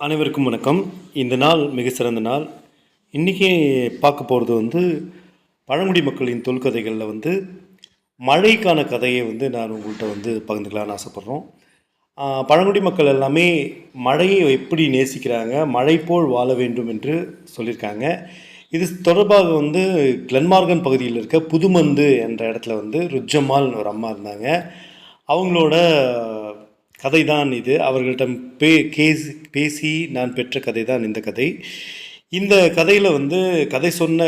அனைவருக்கும் வணக்கம். இந்த நாள் மிக சிறந்த நாள். இன்றைக்கி பார்க்க போகிறது வந்து பழங்குடி மக்களின் தொல்கதைகளில் வந்து மழைக்கான கதையை வந்து நான் உங்கள்கிட்ட வந்து பகிர்ந்துக்கலான்னு ஆசைப்பட்றோம். பழங்குடி மக்கள் எல்லாமே மழையை எப்படி நேசிக்கிறாங்க மழை போல் வாழ வேண்டும் என்று சொல்லியிருக்காங்க. இது தொடர்பாக வந்து கிளன்மார்கன் பகுதியில் இருக்க புதுமந்து என்ற இடத்துல வந்து ருஜம்மாள்னு ஒரு அம்மா இருந்தாங்க. அவங்களோட கதை தான் இது. அவர்கள்ட்ட பே கேசி பேசி நான் பெற்ற கதை தான் இந்த கதை. இந்த கதையில் வந்து கதை சொன்ன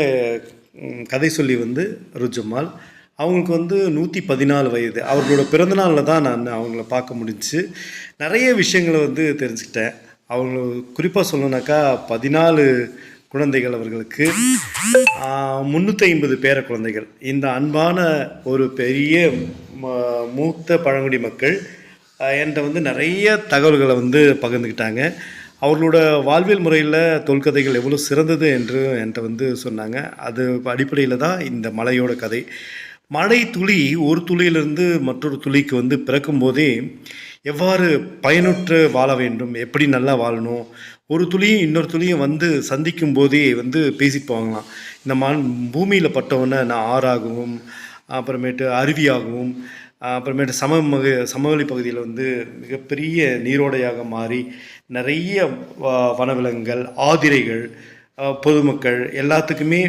கதை சொல்லி வந்து ருஜம்மாள் அவங்களுக்கு வந்து நூற்றி பதினாலு வயது. அவர்களோட பிறந்தநாளில் தான் நான் அவங்கள பார்க்க முடிஞ்சு நிறைய விஷயங்களை வந்து தெரிஞ்சுக்கிட்டேன். அவங்க குறிப்பாக சொல்லணுனாக்கா பதினாலு குழந்தைகள் அவர்களுக்கு முந்நூற்றி ஐம்பது பேர குழந்தைகள். இந்த அன்பான ஒரு பெரிய ம- மூத்த பழங்குடி மக்கள் என்கிட்ட வந்து நிறைய தகவல்களை வந்து பகிர்ந்துக்கிட்டாங்க. அவர்களோட வாழ்வியல் முறையில் தொல்கதைகள் எவ்வளோ சிறந்தது என்று என்கிட்ட வந்து சொன்னாங்க. அது அடிப்படையில் தான் இந்த மலையோட கதை. மழை துளி ஒரு துளியிலிருந்து மற்றொரு துளிக்கு வந்து பிறக்கும் போதே எவ்வாறு பயனுற்று வாழ வேண்டும்? எப்படி நல்லா வாழணும்? ஒரு துளியும் இன்னொரு துளியும் வந்து சந்திக்கும் போதே வந்து பேசிட்டு போவாங்களாம் இந்த மண் பூமியில் பட்டவொன்னே நான் ஆறாகவும் அப்புறமேட்டு அருவியாகவும் அப்புறமேட்டு சமமக சமவெளி பகுதியில் வந்து மிகப்பெரிய நீரோடையாக மாறி நிறைய வனவிலங்குகள் ஆதிரைகள் பொதுமக்கள் எல்லாத்துக்குமே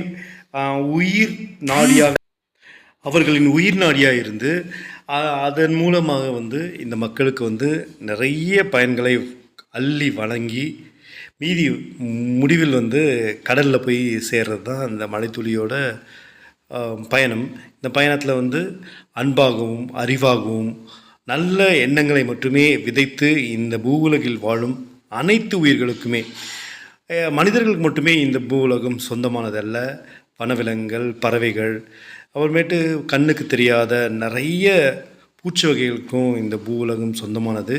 உயிர் நாடியாக அவர்களின் உயிர் நாடியாக இருந்து அதன் மூலமாக வந்து இந்த மக்களுக்கு வந்து நிறைய பயன்களை அள்ளி வழங்கி மீதி முடிவில் வந்து கடலில் போய் சேர்றது தான் அந்த மலைத்துளியோட பயணம். இந்த பயணத்தில் வந்து அன்பாகவும் அறிவாகவும் நல்ல எண்ணங்களை மட்டுமே விதைத்து இந்த பூவுலகில் வாழும் அனைத்து உயிர்களுக்குமே மனிதர்களுக்கு மட்டுமே இந்த பூவுலகம் சொந்தமானதல்ல. வனவிலங்குகள் பறவைகள் அப்புறமேட்டு கண்ணுக்கு தெரியாத நிறைய பூச்சி வகைகளுக்கும் இந்த பூவுலகம் சொந்தமானது.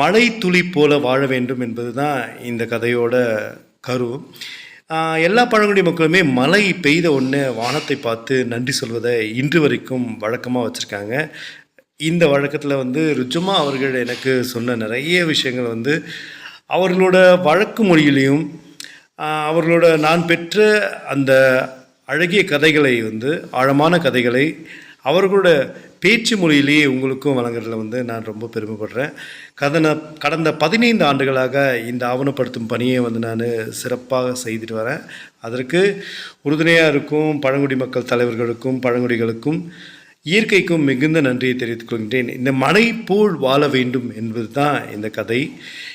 மழை துளி போல வாழ வேண்டும் என்பது தான் இந்த கதையோட கரு எல்லா பழங்குடி மக்களுமே மழை பெய்த உடனே வானத்தை பார்த்து நன்றி சொல்வதை இன்று வரைக்கும் வழக்கமாக வச்சுருக்காங்க. இந்த வழக்கத்தில் வந்து ருஜுமா அவர்கள் எனக்கு சொன்ன நிறைய விஷயங்கள் வந்து அவர்களோட வழக்கு மொழியிலையும் அவர்களோட நான் பெற்ற அந்த அழகிய கதைகளை வந்து ஆழமான கதைகளை அவர்களோட பேச்சு மொழியிலேயே உங்களுக்கும் வழங்குறதுல வந்து நான் ரொம்ப பெருமைப்படுறேன். கடந்த கடந்த பதினைந்து ஆண்டுகளாக இந்த ஆவணப்படுத்தும் பணியை வந்து நான் சிறப்பாக செய்துட்டு வரேன். அதற்கு உறுதுணையாக இருக்கும் பழங்குடி மக்கள் தலைவர்களுக்கும் பழங்குடிகளுக்கும் இயற்கைக்கும் மிகுந்த நன்றியை தெரிவித்துக் கொள்கின்றேன். இந்த மலை போல் வாழ வேண்டும் என்பது தான் இந்த கதை.